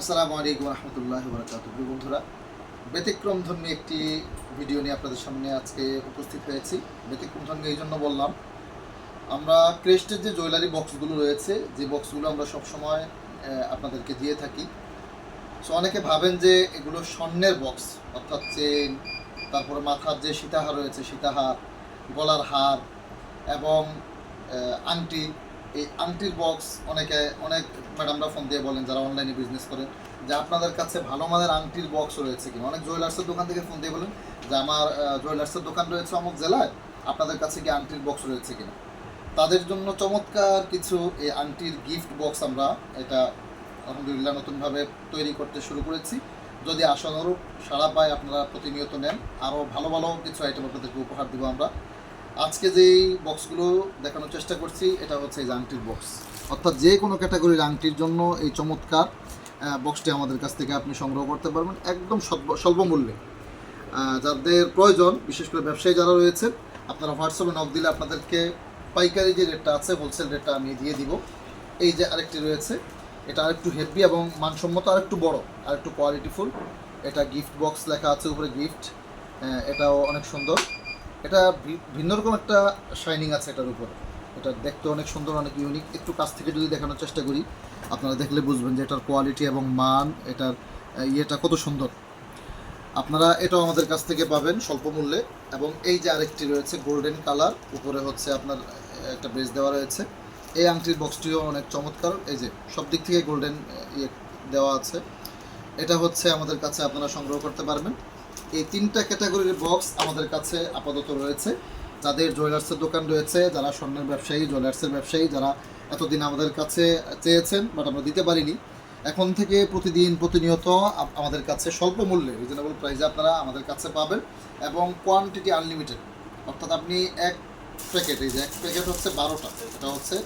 আসসালামু আলাইকুম রহমতুল্লাহ বরকাত বন্ধুরা, ব্যতিক্রম ধর্মী একটি ভিডিও নিয়ে আপনাদের সামনে আজকে উপস্থিত হয়েছি। ব্যতিক্রম ধর্মী এই জন্য বললাম, আমরা ক্রেস্টের যে জুয়েলারি বক্সগুলো রয়েছে, যে বক্সগুলো আমরা সবসময় আপনাদেরকে দিয়ে থাকি। সো অনেকে ভাবেন যে এগুলো স্বর্ণের বক্স, অর্থাৎ চেন তারপরে মাথার যে সীতাহার রয়েছে, সীতাহার, গলার হার এবং আংটি এই আংটির বক্স অনেকে, অনেক ম্যাডামরা ফোন দিয়ে বলেন যারা অনলাইনে বিজনেস করেন যে আপনাদের কাছে ভালো মানের আংটির বক্স রয়েছে কিনা। অনেক জুয়েলার্সের দোকান থেকে ফোন দিয়ে বলেন যে আমার জুয়েলার্সের দোকান রয়েছে অমুক জেলায়, আপনাদের কাছে কি আংটির বক্স রয়েছে কিনা? তাদের জন্য চমৎকার কিছু এই আংটির গিফট বক্স আমরা এটা আলহামদুলিল্লাহ নতুনভাবে তৈরি করতে শুরু করেছি। যদি আশানুরূপ সারা পায় আপনারা প্রতিনিয়ত নেন। আরও ভালো ভালো কিছু আইটেম আপনাদেরকে উপহার দিব আমরা। আজকে যেই বক্সগুলো দেখানোর চেষ্টা করছি, এটা হচ্ছে এই আংটির বক্স অর্থাৎ যে কোনো ক্যাটাগরির আংটির জন্য এই চমৎকার বক্সটি আমাদের কাছ থেকে আপনি সংগ্রহ করতে পারবেন একদম স্বল্প স্বল্প মূল্যে। যাদের প্রয়োজন, বিশেষ করে ব্যবসায়ী যারা রয়েছেন, আপনারা হোয়াটসঅ্যাপে নক দিলে আপনাদেরকে পাইকারি যে রেটটা আছে হোলসেল রেটটা আমি দিয়ে দিব। এই যে আরেকটি রয়েছে, এটা আরেকটু হেভি এবং মানসম্মত, আরেকটু বড়, আরেকটু কোয়ালিটিফুল এটা গিফট বক্স লেখা আছে উপরে গিফট এটাও অনেক সুন্দর। এটা ভিন্ন রকম একটা শাইনিং আছে এটার উপর। এটা দেখতে অনেক সুন্দর, অনেক ইউনিক একটু কাছ থেকে যদি দেখানোর চেষ্টা করি, আপনারা দেখলে বুঝবেন যে এটার কোয়ালিটি এবং মান, এটার ইয়েটা কত সুন্দর। আপনারা এটাও আমাদের কাছ থেকে পাবেন স্বল্প মূল্যে। এবং এই যে আরেকটি রয়েছে গোল্ডেন কালার উপরে হচ্ছে আপনার একটা বেস দেওয়া রয়েছে। এই আংটির বক্সটিও অনেক চমৎকার। এই যে সব দিক থেকে গোল্ডেন ইয়ে দেওয়া আছে। এটা হচ্ছে আমাদের কাছে আপনারা সংগ্রহ করতে পারবেন। এই তিনটা ক্যাটাগরির বক্স আমাদের কাছে আপাতত রয়েছে। যাদের জুয়েলার্সের দোকান রয়েছে, যারা স্বর্ণের ব্যবসায়ী জুয়েলার্সের ব্যবসায়ী, যারা এতদিন আমাদের কাছে চেয়েছেন বাট আমরা দিতে পারিনি। এখন থেকে প্রতিদিন প্রতিনিয়ত আমাদের কাছে স্বল্প মূল্যে রিজনেবল প্রাইসে আপনারা আমাদের কাছে পাবেন এবং কোয়ান্টিটি আনলিমিটেড অর্থাৎ আপনি এক প্যাকেট এই যে এক প্যাকেট হচ্ছে বারোটা, এটা হচ্ছে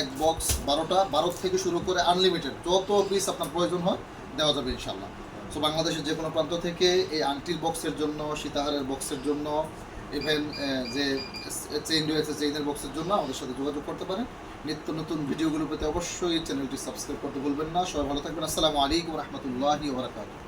এক বক্স বারোটা বারো থেকে শুরু করে আনলিমিটেড যত পিস আপনার প্রয়োজন হয়, দেওয়া যাবে ইনশাল্লাহ সো বাংলাদেশের যে কোনো প্রান্ত থেকে এই আংটির বক্সের জন্য, সীতাহারের বক্সের জন্য ইভেন যে চেইন রয়েছে চেইনের বক্সের জন্য আমাদের সাথে যোগাযোগ করতে পারেন। নিত্য নতুন ভিডিওগুলো পেতে অবশ্যই চ্যানেলটি সাবস্ক্রাইব করতে ভুলবেন না। সবাই ভালো থাকবেন। আসসালামু আলাইকুম রহমতুল্লাহি ওবরাকাতুহ